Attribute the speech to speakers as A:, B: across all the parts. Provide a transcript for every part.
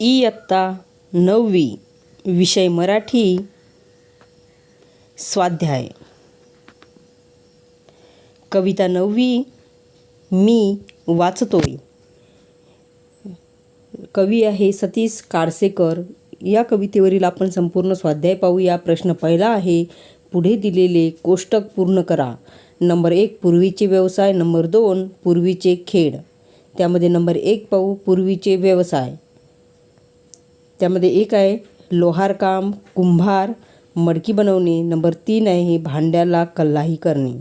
A: इयत्ता नववी विषय मराठी स्वाध्याय. कविता नववी मी वाचतोय. कवी आहे सतीश काडसेकर. या कवितेवरील आपण संपूर्ण स्वाध्याय पाहूया प्रश्न पहिला आहे पुढे दिलेले कोष्टक पूर्ण करा. नंबर एक पूर्वीचे व्यवसाय. नंबर दोन पूर्वीचे खेड. त्यामध्ये नंबर एक पाहू पूर्वीचे व्यवसाय. त्यामध्ये एक आहे लोहारकाम कुंभार मडकी बनवणे. नंबर तीन आहे भांड्याला कल्लाही करणे.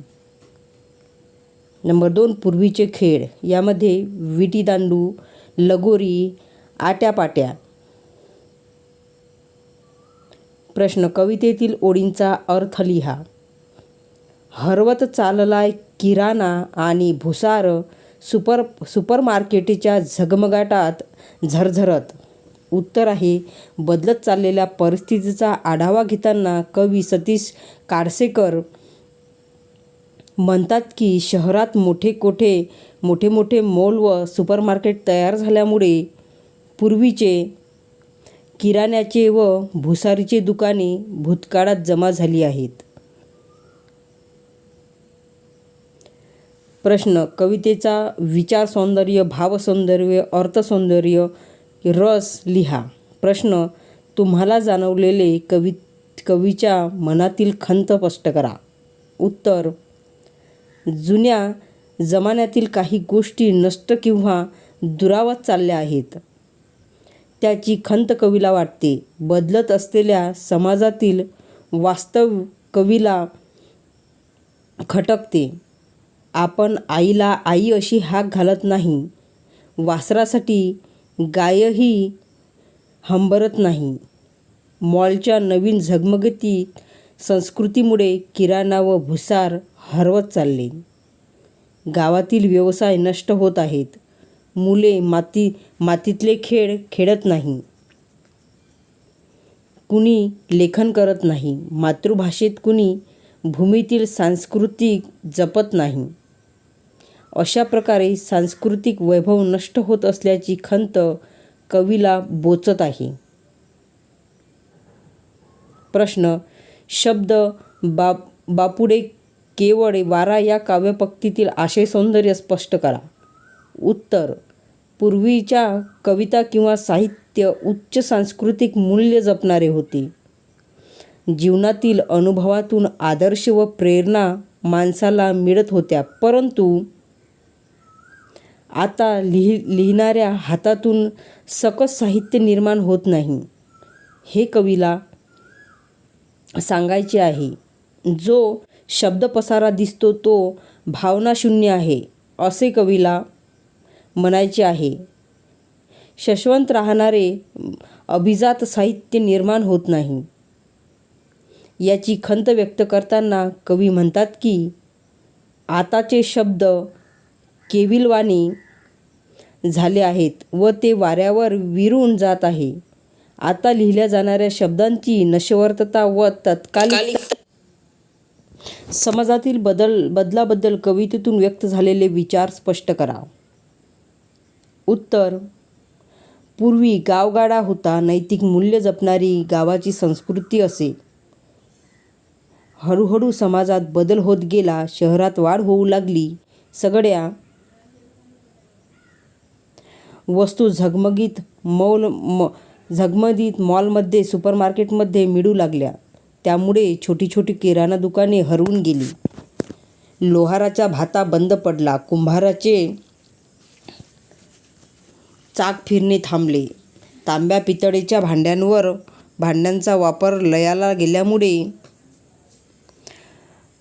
A: नंबर दोन पूर्वीचे खेळ. यामध्ये विटीदांडू लगोरी आट्यापाट्या. प्रश्न कवितेतील ओळींचा अर्थ लिहा. हरवत चाललाय किराणा आणि भुसार सुपर सुपरमार्केटच्या झगमगाटात झरझरत. उत्तर आहे. बदलत चाललेल्या परिस्थितीचा आढावा घेताना कवी सतीश काडसेकर म्हणतात की शहरात मोठे कोठे मोठे मोठे मॉल व सुपरमार्केट तयार झाल्यामुळे पूर्वीचे किराण्याचे व भुसारीचे दुकाने भूतकाळात जमा झाली आहेत. प्रश्न कवितेचा विचार सौंदर्य भावसौंदर्य अर्थसौंदर्य रस लिहा. प्रश्न तुम्हाला जाणवलेले कवी कवीच्या मनातील खंत स्पष्ट करा. उत्तर जुन्या जमान्यातील काही गोष्टी नष्ट किंवा दुरावत चालल्या आहेत. त्याची खंत कवीला वाटते. बदलत असलेल्या समाजातील वास्तव कवीला खटकते. आपण आईला आई अशी हाक घालत नाही. वासरासाठी गायही हंबरत नाही. मॉलच्या नवीन झगमगती संस्कृतीमुळे किराणा व भुसार हरवत चालले. गावातील व्यवसाय नष्ट होत आहेत. मुले माती मातीतले खेळ खेळत नाही. कुणी लेखन करत नाही. मातृभाषेत कुणी भूमीतील सांस्कृतिक जपत नाही. अशा प्रकारे सांस्कृतिक वैभव नष्ट होत असल्याची खंत कवीला बोचत आहे. प्रश्न शब्द बा बापुडे केवळ वारा या काव्यपक्तीतील आशय सौंदर्य स्पष्ट करा. उत्तर पूर्वीच्या कविता किंवा साहित्य उच्च सांस्कृतिक मूल्य जपणारे होते. जीवनातील अनुभवातून आदर्श व प्रेरणा माणसाला मिळत होत्या परंतु आता लिहि लिहिणाऱ्या हातातून सकस साहित्य निर्माण होत नाही. हे कवीला सांगायचे आहे जो शब्दपसारा दिसतो तो भावनाशून्य आहे असे कवीला म्हणायचे आहे. शश्वंत राहणारे अभिजात साहित्य निर्माण होत नाही. याची खंत व्यक्त करताना कवी म्हणतात की आताचे शब्द केविलवाणी झाले आहेत व ते वाऱ्यावर विरून जात आहे. आता लिहिल्या जाणाऱ्या शब्दांची नशवर्तता व तत्कालिक समाजातील बदल बदलाबद्दल कवितेतून व्यक्त झालेले विचार स्पष्ट करा. उत्तर पूर्वी गावगाडा होता नैतिक मूल्य जपणारी गावाची संस्कृती असे. हळूहळू समाजात बदल होत गेला शहरात वाढ होऊ लागली सगळ्या वस्तू झगमगीत मौल म झगमगीत मॉलमध्ये सुपरमार्केटमध्ये मिळू लागल्या. त्यामुळे छोटी छोटी किराणा दुकाने हरवून गेली. लोहाराचा भाता बंद पडला. कुंभाराचे चाक फिरणे थांबले. तांब्या पितळेच्या भांड्यांवर भांड्यांचा वापर लयाला गेल्यामुळे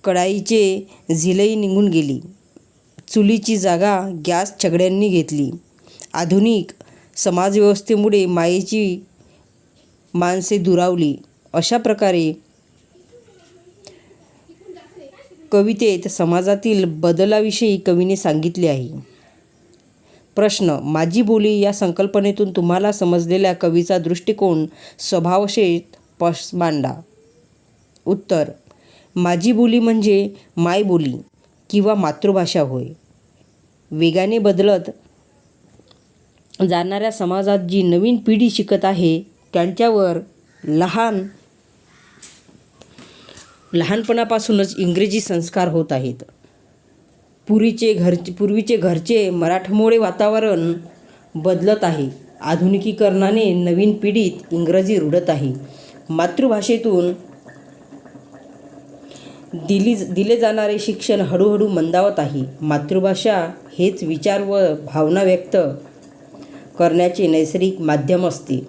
A: कढाईचे झिलई निघून गेली. चुलीची जागा गॅस छगड्यांनी घेतली. आधुनिक समाजव्यवस्थेमुळे मायेची माणसे दुरावली. अशा प्रकारे कवितेत समाजातील बदलाविषयी कवीने सांगितले आहे. प्रश्न माझी बोली या संकल्पनेतून तुम्हाला समजलेल्या कवीचा दृष्टिकोन स्वभावशेत पश मांडा उत्तर माझी बोली म्हणजे मायबोली किंवा मातृभाषा होय. वेगाने बदलत जाणाऱ्या समाजात जी नवीन पिढी शिकत आहे त्यांच्यावर लहान लहानपणापासूनच इंग्रजी संस्कार होत आहेत. पूर्वीचे घरचे पूर्वीचे घरचे मराठमोळे वातावरण बदलत आहे. आधुनिकीकरणाने नवीन पिढीत इंग्रजी रुडत आहे. मातृभाषेतून दिली दिले जाणारे शिक्षण हळूहळू मंदावत आहे. मातृभाषा हेच विचार व भावना व्यक्त करण्याचे नैसर्गिक माध्यम असते.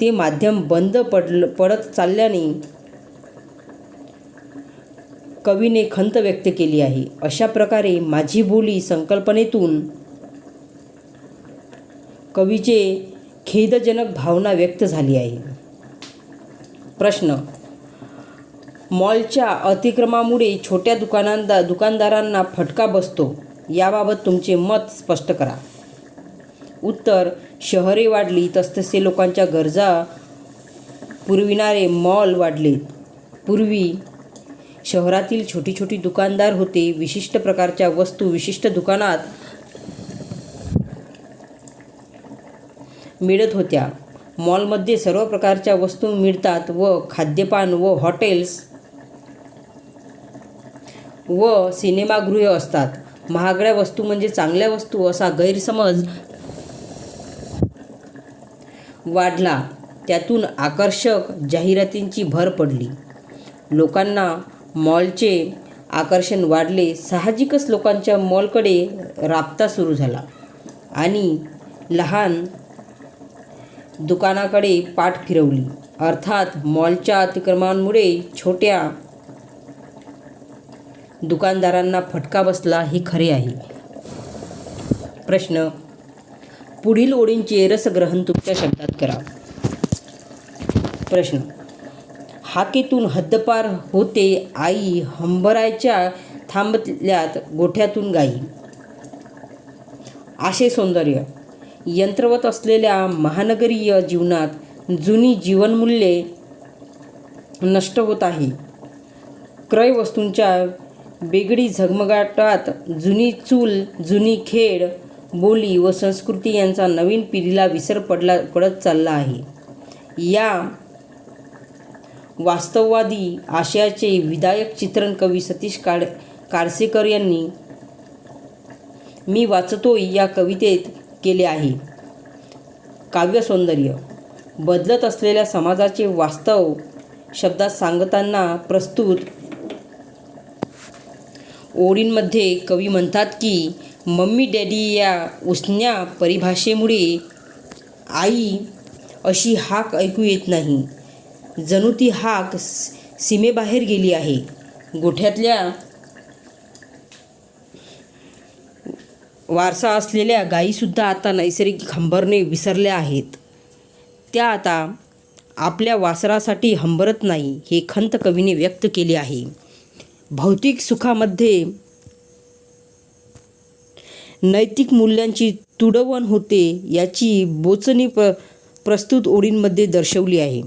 A: ते माध्यम बंद पडलं पडत चालल्याने कवीने खंत व्यक्त केली आहे. अशा प्रकारे माझी बोली संकल्पनेतून कवीचे खेदजनक भावना व्यक्त झाली आहे. प्रश्न. मॉलच्या अतिक्रमामुळे छोट्या दुकानांदा दुकानदारांना फटका बसतो. याबाबत तुमचे मत स्पष्ट करा. उत्तर शहरे वाढली तसतसे लोकांच्या गरजा पुरविणारे मॉल वाढलेत पूर्वी शहरातील छोटी छोटी दुकानदार होते. विशिष्ट प्रकारच्या वस्तू विशिष्ट दुकानात मिळत होत्या. मॉलमध्ये सर्व प्रकारच्या वस्तू मिळतात व खाद्यपान व हॉटेल्स व सिनेमागृहे असतात. महागड्या वस्तू म्हणजे चांगल्या वस्तू असा गैरसमज वाढला. त्यातून आकर्षक जाहिरातींची भर पडली. लोकांना मॉलचे आकर्षण वाढले. साहजिकच लोकांच्या मॉलकडे राबता सुरू झाला. आणि लहान दुकानाकडे पाठ फिरवली. अर्थात मॉलच्या अतिक्रमणामुळे छोट्या दुकानदारांना फटका बसला हे खरे आहे. प्रश्न पुढील ओळींचे रसग्रहण तुमच्या शब्दात करा. प्रश्न. हाकेतून हद्दपार होते आई हंबरायच्या थांबल्यात गोठ्यातून गाई. आशे सौंदर्य. यंत्रवत असलेल्या महानगरीय जीवनात जुनी जीवनमूल्ये नष्ट होत आहे. क्रय वस्तूंच्या बेगडी झगमगाटात जुनी चूल जुनी खेळ बोली व संस्कृती यांचा नवीन पिढीला विसर पडला पडत चालला आहे. या वास्तववादी आशयाचे विधायक चित्रण कवी सतीश काड काळसेकर यांनी मी वाचतोय या कवितेत केले आहे. काव्यसौंदर्य बदलत असलेल्या समाजाचे वास्तव शब्दात सांगताना प्रस्तुत ओळींमध्ये कवी म्हणतात की मम्मी डॅडी या उसन्या परिभाषेमुळे आई अशी हाक ऐकू येत नाही. जणू ती हाक सीमेबाहेर गेली आहे. गोठ्यातल्या वारसा असलेल्या गायीसुद्धा आता नैसर्गिक हंबरणे विसरल्या आहेत. त्या आता आपल्या वासरासाठी हंबरत नाही हे खंत कवीने व्यक्त केले आहे. भौतिक सुखामध्ये नैतिक मूल्यांची तुडवण होते याची बोचणी प्र प्रस्तुत ओळींमध्ये दर्शवली आहे.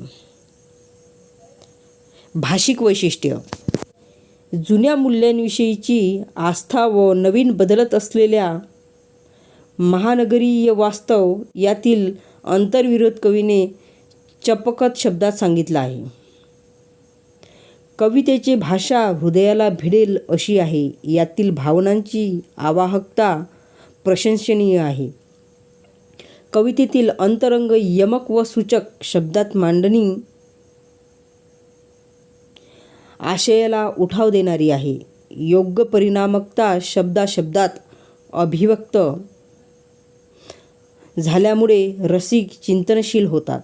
A: भाषिक वैशिष्ट्य. जुन्या मूल्यांविषयीची आस्था व नवीन बदलत असलेल्या महानगरीय वास्तव यातील अंतर्विरोध कवीने चपकत शब्दात सांगितला आहे. कवितेची भाषा हृदयाला भिडेल अशी आहे. यातील भावनांची आवाहकता प्रशंसनीय आहे. कवितेतील अंतरंग यमक व सूचक शब्दात मांडणी आशयाला उठाव देणारी आहे. योग्य परिणामकता शब्दाशब्दात अभिव्यक्त झाल्यामुळे रसिक चिंतनशील होतात.